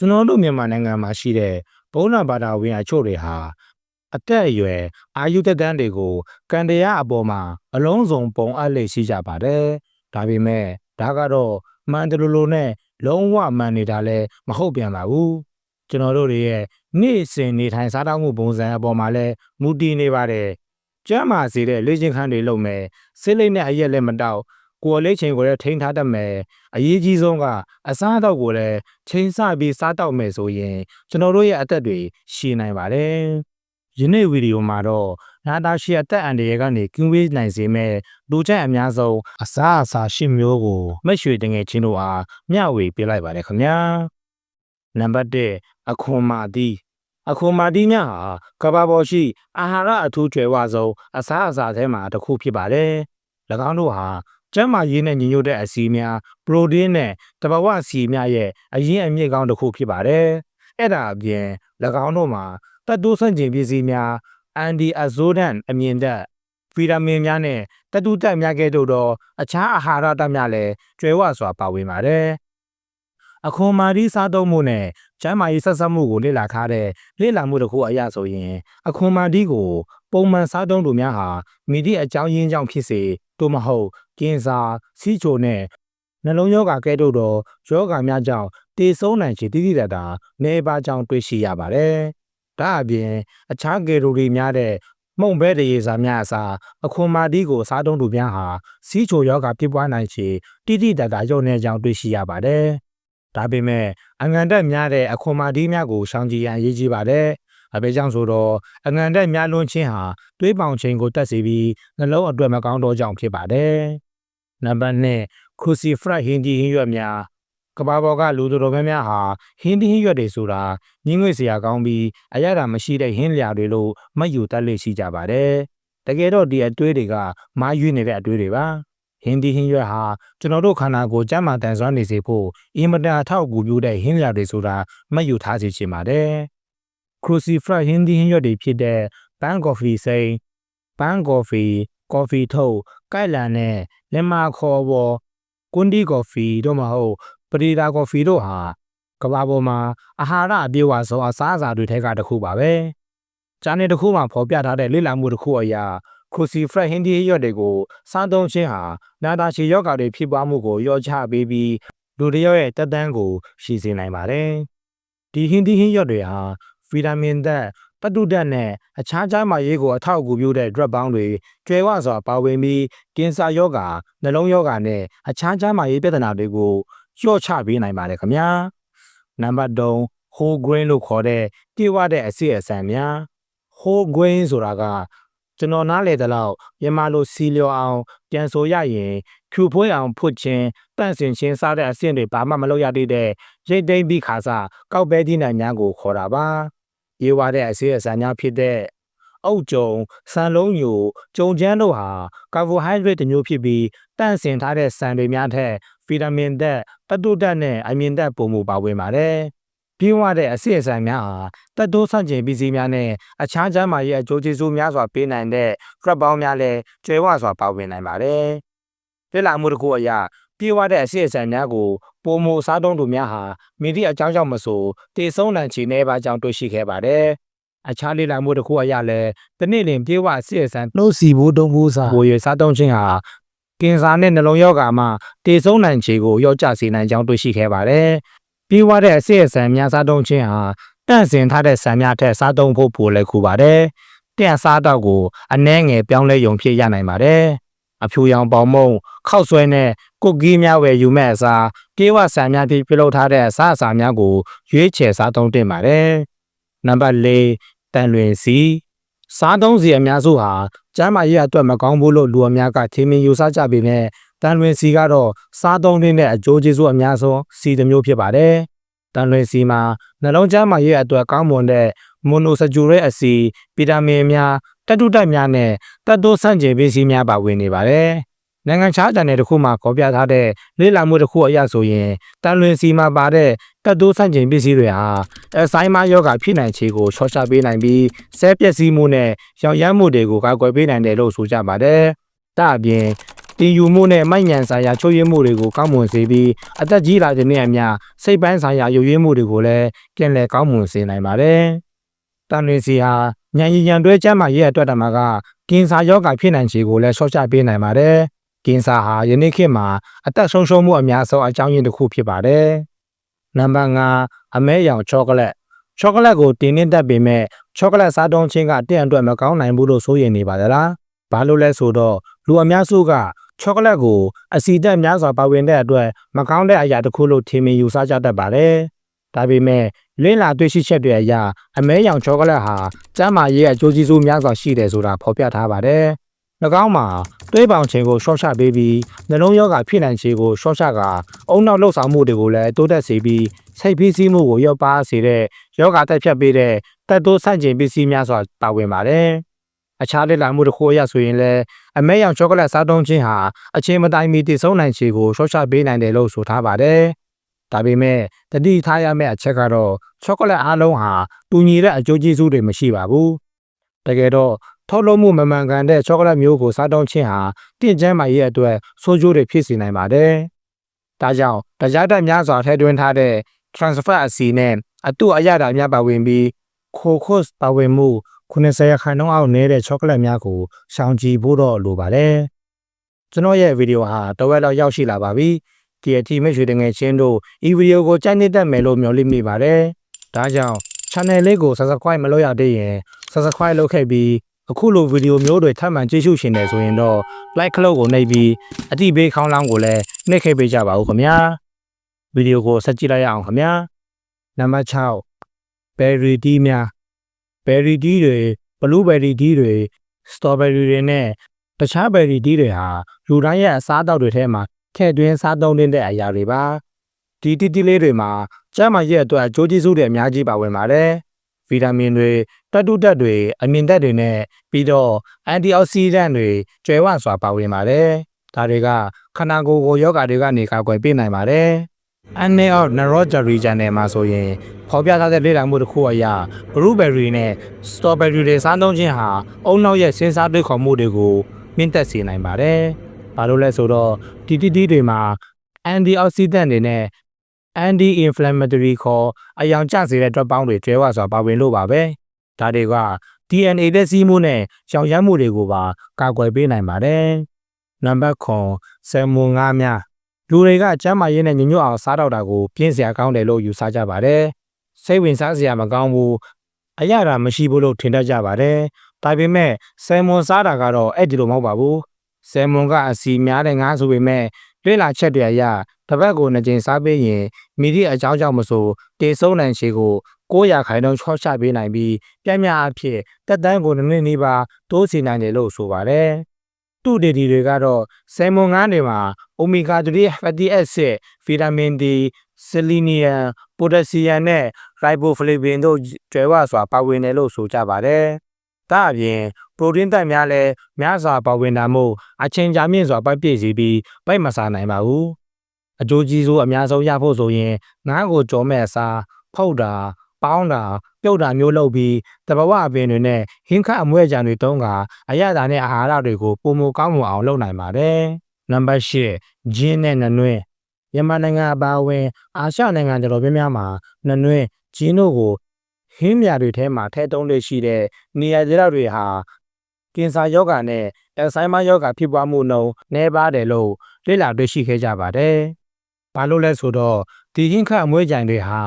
ကျွန်တော်တို့မြန်မာနိုင်ငံမှာရှိတဲ့ဘုန်းတော်ဘာသာဝင်အချို့တွေဟာအသက်အရွယ်အာយុသက်တမ်းတွေကိုကံတရားအပေါ်မှာအလုံးစုံပုံအပ်လေ့ရှိကြပါတယ်။ဒါပေမဲ့ဒါကတော့မှန်တလူလူနဲ့လုံးဝမှန်နေတာလည်းမဟုတ်ပြန်ပါဘူး။ကျွန်တော်တို့တွေရဲ့နေ့စဉ်နေထိုင်စားသောက်မှုပုံစံအပေါ်မှာလည်းမူတည်နေပါတယ်။ကျမ်းမာစေတဲ့လေ့ကျင့်ခန်းတွေလုပ်မယ်။စိတ်လေးနဲ့အရက်လည်းမတောက် ကိုယ်လေးချိန်ကိုလည်းထိန်းထားတတ်မယ်။အရေးကြီးဆုံးကအစားအသောက်ကိုလည်းချိန်ဆပြီးစားတောက်မယ်ဆိုရင်ကျွန်တော်တို့ရဲ့အသက်တွေရှည်နိုင်ပါတယ်။ယနေ့ဗီဒီယိုမှာတော့နာတာရှည်အသက်အန္တရာယ်ကနေကင်းဝေးနိုင်စေမဲ့လူချိုက်အများဆုံးအစားအစာရှစ်မျိုးကိုမက်ရွှေတငယ်ချင်းတို့အားမျှဝေပေးလိုက်ပါတယ်ခင်ဗျာ။နံပါတ်1အခွန်မာသီးအခွန်မာသီးများဟာကဘာပေါ်ရှိ အာဟာရအထူးကျွယ်ဝဆုံးအစားအစာထဲမှာတစ်ခုဖြစ်ပါတယ်။၎င်းတို့ဟာ ကျန်းမာရေးနဲ့ညီညွတ်တဲ့အဆီများပရိုတင်းနဲ့တဘာဝဆီများရဲ့အရင်းအမြစ်ကောင်းတစ်ခုဖြစ်ပါတယ်။အဲ့ဒါအပြင်၎င်းတို့မှာတက်တိုးဆန့်ကျင်ပစ္စည်းများအန်ဒီအဇိုဒန်အမြင်သက်ဗီတာမင်များနဲ့တတူတက်များကဲ့သို့သောအခြားအာဟာရဓာတ်များလည်းကျွဲဝစွာပါဝင်ပါတယ်။အခွန်မာဒီစားသုံးမှုနဲ့ကျန်းမာရေးဆက်ဆက်မှုကိုလေ့လာထားတဲ့လေ့လာမှုတစ်ခုအရဆိုရင်အခွန်မာဒီကို ပုံမှန်စားသုံးသူများဟာမိသည့်အကြောင်းရင်းကြောင့်ဖြစ်စေသို့မဟုတ် ကင်ဆာဆီးချိုနဲ့နှလုံးရောဂါကဲ့သို့သောရောဂါများကြောင့်တည်ဆုံးနိုင်ခြေတိတိတတ်တာနေပါကြောင့်တွေ့ရှိရပါတယ်။ဒါအပြင်အခြားကယ်လိုရီများတဲ့မှုန့်ဘဲတရေစာများအစားအခွန်မာဒီကိုစားသုံးသူများဟာဆီးချိုရောဂါဖြစ်ပွားနိုင်ခြေတိတိတတ်တာရုံနေကြောင်းတွေ့ရှိရပါတယ်။ဒါပေမဲ့အငံတက်များတဲ့အခွန်မာဒီများကိုရှောင်ကြဉ်ရန်အရေးကြီးပါတယ်။အဘဲကြောင့်ဆိုတော့အငံတက်များလွန်ခြင်းဟာသွေးပေါင်ချိန်ကိုတက်စေပြီးနှလုံးအတွက်မကောင်းသောကြောင့်ဖြစ်ပါတယ်။ နံပါတ်2ခူစီဖရိုက်ဟင်းဒီဟင်းရွက်များကဘာပေါ်ကလူတော်တော်များများဟာဟင်းဒီဟင်းရွက်တွေဆိုတာညင်းငွေ့စရာကောင်းပြီးအရသာမရှိတဲ့ဟင်းလျာတွေလို့မှတ်ယူတတ်လေ့ရှိကြပါတယ်။တကယ်တော့ဒီအတွေးတွေကမားရွေးနေတဲ့အတွေးတွေပါ။ဟင်းဒီဟင်းရွက်ဟာကျွန်တော်တို့ခန္ဓာကိုယ်ကျန်းမာတန်ဆွမ်းနေစေဖို့အင်မတန်အထောက်အကူပြုတဲ့ဟင်းလျာတွေဆိုတာမှတ်ယူထားစေချင်ပါတယ်။ crucifix ဟင်းဒီဟင်းရွက်တွေဖြစ်တဲ့ pan coffee စိမ်း pan coffee coffee ထုတ်ကိုက်လန်နဲ့လက်မခေါ်ပေါ်ကွန်ဒီ coffee တို့မဟုတ်ပရီတာ coffee တို့ဟာကမ္ဘာပေါ်မှာအာဟာရအပြည့်အဝဆုံးအစားအစာတွေထဲကတစ်ခုပါပဲ။ကျန်တဲ့တစ်ခုမှဖော်ပြထားတဲ့လေ့လာမှုတစ်ခုအရ crucifix ဟင်းဒီရွက်တွေကိုစားသုံးခြင်းဟာနာတာရှည်ယောဂါတွေဖြစ်ပွားမှုကိုလျော့ချပေးပြီးလူတစ်ယောက်ရဲ့တက်တန်းကိုရှည်စေနိုင်ပါတယ်။ဒီဟင်းဒီဟင်းရွက်တွေဟာဗီတာမင်သက် ပတုဓာတ်နဲ့အခြားကျန်းမာရေးကိုအထောက်အကူပြုတဲ့ drug ပေါင်းတွေကျွဲဝစွာပါဝင်ပြီးကင်ဆာယောဂါနှလုံးယောဂါနဲ့အခြားကျန်းမာရေးပြဿနာတွေကိုလျှော့ချပေးနိုင်ပါတယ်ခင်ဗျာနံပါတ်3 whole grain လို့ခေါ်တဲ့တိဝတဲ့အစစ်အဆန်များ whole grain ဆိုတာကကျွန်တော်နားလေတဲ့လောက်မြန်မာလိုစီလျော်အောင် ပြန်ဆိုရရင်ဖြူဖွေးအောင်ဖွတ်ခြင်းတန့်စင်ခြင်းစားတဲ့အဆင့်တွေဘာမှမလုပ်ရသေးတဲ့ရိတ်သိမ်းပြီးခါစားကောက်ပဲဒီနိုင်များကိုခေါ်တာပါ ရေးဝါတဲ့အဆေးအဆန်များဖြစ်တဲ့အုတ်ကြုံဆန်လုံးညိုကြုံချမ်းတို့ဟာကာဗိုဟိုက်ဒရိတ်တစ်မျိုးဖြစ်ပြီးတန့်စင်ထားတဲ့ဆန်တွေများထက်ဗီတာမင်သက်ပတုဓာတ်နဲ့အမြင်သက်ပုံမူပါဝင်ပါတယ်ပြင်းဝတဲ့အဆေးအဆန်များဟာတက်တိုးဆန့်ကျင်ပစ္စည်းများနဲ့အခြားကျန်းမာရေးအကျိုးကျေးဇူးများစွာပေးနိုင်တဲ့ကရပ်ပေါင်းများလည်းကျွဲဝစွာပါဝင်နိုင်ပါတယ်။ပြည်လာမှုတစ်ခုအရ ပြေးဝတဲ့အစီအစဉ်များကိုပုံမစားသုံးသူများဟာမိသည့်အကြောင်းကြောင့်မဆိုတေဆုံးနိုင်ချေနေပါကြောင်းတွေ့ရှိခဲ့ပါတယ်။အခြားလေ့လာမှုတစ်ခုအရလည်းတနေ့လင်ပြေးဝအစီအစဉ်နှုတ်စီဖို့တုံးဖို့စားကိုရစားသုံးခြင်းဟာကင်ဆာနဲ့နှလုံးရောဂါမှတေဆုံးနိုင်ခြေကိုရော့ကျစေနိုင်ကြောင်းတွေ့ရှိခဲ့ပါတယ်။ပြေးဝတဲ့အစီအစဉ်များစားသုံးခြင်းဟာတန့်စင်ထားတဲ့ဆံများထက်စားသုံးဖို့ပိုလည်းခုပါတယ်။တန့်စားတော့ကိုအနှဲငယ်ပြောင်းလဲယုံဖြစ်ရနိုင်ပါတယ်။ အဖြူရောင်ပေါင်မုံခောက်ဆွဲနဲ့ကုတ်ကီးများဝယ်ယူမဲ့အစားပြေးဝဆန်များဖြင့်ပြုလုပ်ထားတဲ့အစားအစာများကိုရွေးချယ်စားသုံးတင်ပါတယ်။နံပါတ်၄တန်လွင်စီစားသုံးစီအများစုဟာကျန်းမာရေးအတွက်မကောင်းဘူးလို့လူအများကထင်မြင်ယူဆကြပေမဲ့တန်လွင်စီကတော့စားသုံးတဲ့အကျိုးကျေးဇူးအများဆုံးစီတစ်မျိုးဖြစ်ပါတယ်။တန်လွင်စီမှာနှလုံးကျန်းမာရေးအတွက်ကောင်းမွန်တဲ့မိုနိုဆဂျူရဲအစီဗီတာမင်များ တက်တုတက်များနဲ့တက်တိုးဆန့်ကျင်ပစ္စည်းများပါဝင်နေပါတယ်။နိုင်ငံခြားတန်နယ်တစ်ခုမှာခေါ်ပြထားတဲ့လေ့လာမှုတစ်ခုအရဆိုရင်တန်လွင်စီမှာပါတဲ့တက်တိုးဆန့်ကျင်ပစ္စည်းတွေဟာအဆိုင်မာယောဂဖြစ်နိုင်ခြေကိုချော့ချပေးနိုင်ပြီးဆဲပျက်စီးမှုနဲ့ရောင်ရမ်းမှုတွေကိုကာကွယ်ပေးနိုင်တယ်လို့ဆိုကြပါတယ်။ဒါအပြင်တတင်ယူမှုနဲ့မိုက်ညံဆိုင်ရာချုပ်ရမှုတွေကိုကောင်းမွန်စေပြီးအသက်ကြီးလာတဲ့နေ့အမျှစိတ်ပိုင်းဆိုင်ရာယုံရင်းမှုတွေကိုလည်းကျင့်လည်ကောင်းမွန်စေနိုင်ပါတယ်။တန်လင်းစီဟာ ညံရီညံတွဲကျမ်းမာရေးအတွက်တမကကင်ဆာယောဂါဖြစ်နိုင်ခြေကိုလည်းဆော့ချပေးနိုင်ပါတယ်။ကင်ဆာဟာယနေ့ခေတ်မှာအသက်ဆုံးရှုံးမှုအများဆုံးအကြောင်းရင်းတစ်ခုဖြစ်ပါတယ်။နံပါတ်5အမဲရောင်ချောကလက်ချောကလက်ကိုတင်းနှင်းတက်ပေမဲ့ချောကလက်စားတုံးချင်းကတင့်အတွက်မကောင်းနိုင်ဘူးလို့ဆိုရင်နေပါသလား။ဘာလို့လဲဆိုတော့လူအများစုကချောကလက်ကိုအဆီတက်များစွာပါဝင်တဲ့အတွက်မကောင်းတဲ့အရာတစ်ခုလို့ထင်မြင်ယူဆကြတတ်ပါတယ်။ ဒါပေမဲ့လင်းလာတွေ့ရှိချက်တွေအရအမဲရောင်ချောကလက်ဟာကျန်းမာရေးအကျိုးကျေးဇူးများစွာရှိတယ်ဆိုတာဖော်ပြထားပါတယ်။၎င်းမှာတွေးပေါင်ချိန်ကိုရှော့ချပေးပြီးနှလုံးရောဂါဖြစ်နိုင်ခြေကိုရှော့ချကာအုံနောက်လှုပ်ဆောင်မှုတွေကိုလည်းတိုးတက်စေပြီးစိတ်ဖိစီးမှုကိုရောပါစေတဲ့ယောဂတက်ဖြတ်ပေးတဲ့တက်တိုးဆန့်ကျင်ပစ္စည်းများစွာပါဝင်ပါတယ်။အခြားလက်လာမှုတစ်ခုအရဆိုရင်လည်းအမဲရောင်ချောကလက်စားသုံးခြင်းဟာအချိန်မတိုင်မီတည်ဆုံးနိုင်ခြေကိုရှော့ချပေးနိုင်တယ်လို့ဆိုထားပါတယ်။ ဒါပေမဲ့တတိထားရမယ့်အချက်ကတော့ချောကလက်အားလုံးဟာတူညီတဲ့အကျိုးကျေးဇူးတွေမရှိပါဘူး။တကယ်တော့ထုတ်လုပ်မှုမမှန်ကန်တဲ့ချောကလက်မျိုးကိုစားသုံးခြင်းဟာတင့်ကျန်းမာရေးအတွက်ဆိုးကျိုးတွေဖြစ်စေနိုင်ပါတယ်။ဒါကြောင့်တရားတက်များစွာထည့်သွင်းထားတဲ့ transfer အစီနဲ့အတုအရတာများပါဝင်ပြီး crocus ပါဝင်မှု90ရာခိုင်နှုန်းအောက်နည်းတဲ့ချောကလက်များကိုရှောင်ကြဉ်ဖို့တော့လိုပါတယ်။ကျွန်တော်ရဲ့ဗီဒီယိုဟာတဝက်လောက်ရောက်ရှိလာပါပြီ။ ဒီအထိမိတ်ဆွေတငယ်ချင်းတို့ဤဗီဒီယိုကိုကြိုက်နေတတ်မယ်လို့မျှော်လင့်မိပါတယ်။ဒါကြောင့် channel လေးကို subscribe မလုပ်ရသေးရင် subscribe လုပ်ခဲ့ပြီးအခုလိုဗီဒီယိုမျိုးတွေထပ်မံကြည့်ရှုရှင်တယ်ဆိုရင်တော့ like ခလုတ်ကိုနှိပ်ပြီးအတိပေးခေါင်းလောင်းကိုလည်းနှိပ်ခဲ့ပေးကြပါဦးခင်ဗျာဗီဒီယိုကိုဆက်ကြည့်လိုက်ရအောင်ခင်ဗျာနံပါတ်6 berry tea များ berry tea တွေ blueberry tea တွေ strawberry တွေနဲ့တခြား berry tea တွေဟာလူတိုင်းရဲ့အစားအသောက်တွေထဲမှာ ထည့်သွင်းစားသုံးတဲ့အရာတွေပါဒီတီတီလေးတွေမှာကျန်းမာရေးအတွက်အကျိုးကျေးဇူးတွေအများကြီးပါဝင်ပါတယ်ဗီတာမင်တွေတက်တုတက်တွေအမြင့်တက်တွေနဲ့ပြီးတော့အန်တီအောက်ဆီဒန့်တွေကျွဲဝစွာပါဝင်ပါတယ်။ဒါတွေကခန္ဓာကိုယ်ကိုယောဂါတွေကနေကာကွယ်ပေးနိုင်ပါတယ်။ Anne of Neurology Journal မှာဆိုရင်ဖော်ပြထားတဲ့လေ့လာမှုတစ်ခုအရ blueberry နဲ့ strawberry တွေစားသုံးခြင်းဟာအုံနောက်ရဲ့စဉ်းစားတွေးခေါ်မှုတွေကိုမြင့်တက်စေနိုင်ပါတယ်။ ဘာလို့လဲဆိုတော့ TTT တွေမှာ antioxidant တွေနဲ့ anti inflammatory ခေါ်အယောင်ကျစေတဲ့ဓာတ်ပေါင်းတွေကျွဲဝစွာပါဝင်လို့ပါပဲဒါတွေက DNA သက်စီးမှုနဲ့ရောင်ရမ်းမှုတွေကိုပါကာကွယ်ပေးနိုင်ပါတယ်နံပါတ်9ဆယ်မွန်ငါးများလူတွေကကျမ်းမာရေးနဲ့ညညွတ်အောင်စားတော့တာကိုပြင်းစရာကောင်းတယ်လို့ယူဆကြပါတယ်စိတ်ဝင်စားစရာမကောင်းဘူးအရသာမရှိဘူးလို့ထင်တတ်ကြပါတယ်ဒါပေမဲ့ဆယ်မွန်စားတာကတော့အဲ့ဒီလိုမဟုတ်ပါဘူး ဆယ်မွန်ကအစီများတဲ့ငါးဆိုပေမဲ့လေ့လာချက်တွေအရတစ်ပတ်ကိုနှစ်ကြိမ်စားပေးရင်မိသည့်အကြောင်းကြောင့်မဆိုတေဆုံးနိုင်ခြေကို900ခိုင်နှုန်းချော့ချပေးနိုင်ပြီးပြင်းပြအဖြစ်တက်တန်းကိုနည်းနည်းနီးပါတိုးစီနိုင်တယ်လို့ဆိုပါတယ်။သူ့ဒေဒီတွေကတော့ဆယ်မွန်ငါးတွေမှာအိုမီဂါ3 fatty acid, ဗီတာမင် D, ဆလီနီယမ်၊ပိုတက်ဆီယမ်နဲ့ရိုက်ဘိုဖလေဗင်တို့ကျွဲဝစွာပါဝင်တယ်လို့ဆိုကြပါတယ်။ ဒါအပြင်ပရိုတင်းဓာတ်များလည်းများစွာပါဝင်တာမို့အချင်းကြာမြင့်စွာပိုက်ပြည့်စီပြီးပိုက်မစားနိုင်ပါဘူး။အကျိုးကြီးစိုးအများဆုံးရဖို့ဆိုရင်ငါးကိုကြောမဲ့အစားဖောက်တာပေါင်းတာပြုတ်တာမျိုးလုပ်ပြီးတဘဝအပင်တွေနဲ့ဟင်းခတ်အမွဲကြံတွေတုံးကအရသာနဲ့အာဟာရတွေကိုပုံမကောင်းမွန်အောင်လုပ်နိုင်ပါတယ်။နံပါတ်၈ဂျင်းနဲ့နနွဲမြန်မာနိုင်ငံအပါအဝင်အာရှနိုင်ငံတော်တော်များများမှာနနွဲဂျင်းတို့ကို ဟင်းမြတွေထဲမှာထဲတုံးလေးရှိတဲ့နေရာကျတွေဟာကင်ဆာယောဂါနဲ့အယ်ဆိုင်မာယောဂါဖြစ်ပွားမှုနှုန်းနည်းပါတယ်လို့လေ့လာတွေ့ရှိခဲ့ကြပါတယ်။ဘာလို့လဲဆိုတော့ဒီဟင်းခတ်အမွှေးကြိုင်တွေဟာ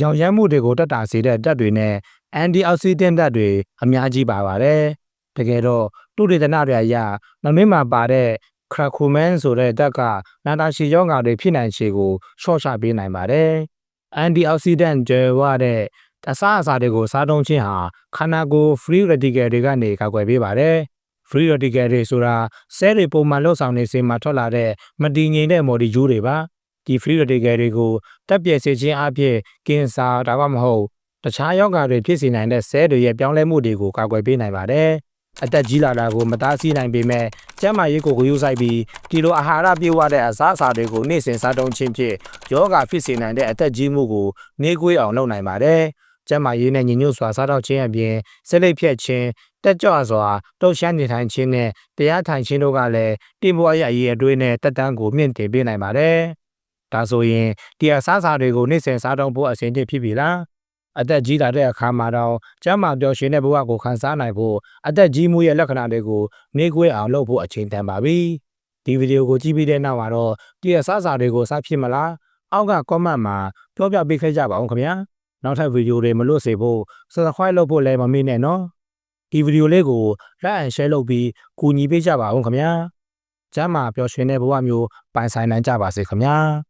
ရောင်ရမ်းမှုတွေကိုတက်တာစေတဲ့ဓာတ်တွေနဲ့အန်တီအောက်ဆီဒန့်ဓာတ်တွေအများကြီးပါပါတယ်။တကယ်တော့တုတေသနတွေအရနောက်နေ့မှာပါတဲ့ခရခိုမန်ဆိုတဲ့ဓာတ်ကနာတာရှည်ယောဂါတွေဖြစ်နိုင်ခြေကိုရှော့ချပေးနိုင်ပါတယ်။အန်တီအောက်ဆီဒန့်တွေဝတဲ့ အစားအစာတွေကိုစားသုံးခြင်းဟာခန္ဓာကိုယ် free radical တွေကနေကာကွယ်ပေးပါတယ်။ free radical တွေဆိုတာဆဲတွေပုံမှန်လှုပ်ဆောင်နေစဉ်မှာထွက်လာတဲ့မတည်ငြိမ်တဲ့ molecule တွေပါဒီ free radical တွေကိုတက်ပြည့်စေခြင်းအပြင်ကင်ဆာဒါမှမဟုတ်တခြားယောဂါတွေဖြစ်စေနိုင်တဲ့ဆဲတွေရဲ့ပြောင်းလဲမှုတွေကိုကာကွယ်ပေးနိုင်ပါတယ်အသက်ကြီးလာတာကိုမသားဆီးနိုင်ပေမဲ့ကျန်းမာရေးကိုဂရုစိုက်ပြီးဒီလိုအာဟာရပြည့်ဝတဲ့အစားအစာတွေကိုနေ့စဉ်စားသုံးခြင်းဖြင့်ယောဂဖြစ်စေနိုင်တဲ့အသက်ကြီးမှုကိုနှေးကွေးအောင်လုပ်နိုင်ပါတယ်။ ကျန်းမာရေးနဲ့ညီညွတ်စွာစားတော့ခြင်းအပြင်ဆက်လက်ဖြတ်ခြင်းတက်ကြွစွာလှုပ်ရှားနေထိုင်ခြင်းနဲ့တရားထိုင်ခြင်းတို့ကလည်းတင်ပွားရအရေးအတွေးနဲ့တက်တန်းကိုမြင့်တင်ပေးနိုင်ပါတယ်။ဒါဆိုရင်တရားစားစာတွေကိုနေ့စဉ်စားတော့ဖို့အစဉ်တည်းဖြစ်ပြီလား။အသက်ကြီးလာတဲ့အခါမှာတော့ကျမ်းမာပျော်ရွှင်တဲ့ဘဝကိုခံစားနိုင်ဖို့အသက်ကြီးမှုရဲ့လက္ခဏာတွေကိုနှေးကွေးအောင်လုပ်ဖို့အချိန်တန်ပါပြီ။ဒီဗီဒီယိုကိုကြည့်ပြီးတဲ့နောက်မှာတော့တရားစားစာတွေကိုစားဖြစ်မလား။အောက်က comment မှာပြောပြပေးခဲ့ကြပါအောင်ခင်ဗျာ။ နောက်ထပ်ဗီဒီယိုတွေမလို့စေဖို့ subscribe လုပ်ဖို့လည်းမမေ့နဲ့နော်။ဒီဗီဒီယိုလေးကို like and share လုပ်ပြီးကူညီပေးကြပါဦးခင်ဗျာ။ကျမ်းမာပျော်ရွှင်တဲ့ဘဝမျိုးပိုင်ဆိုင်နိုင်ကြပါစေခင်ဗျာ။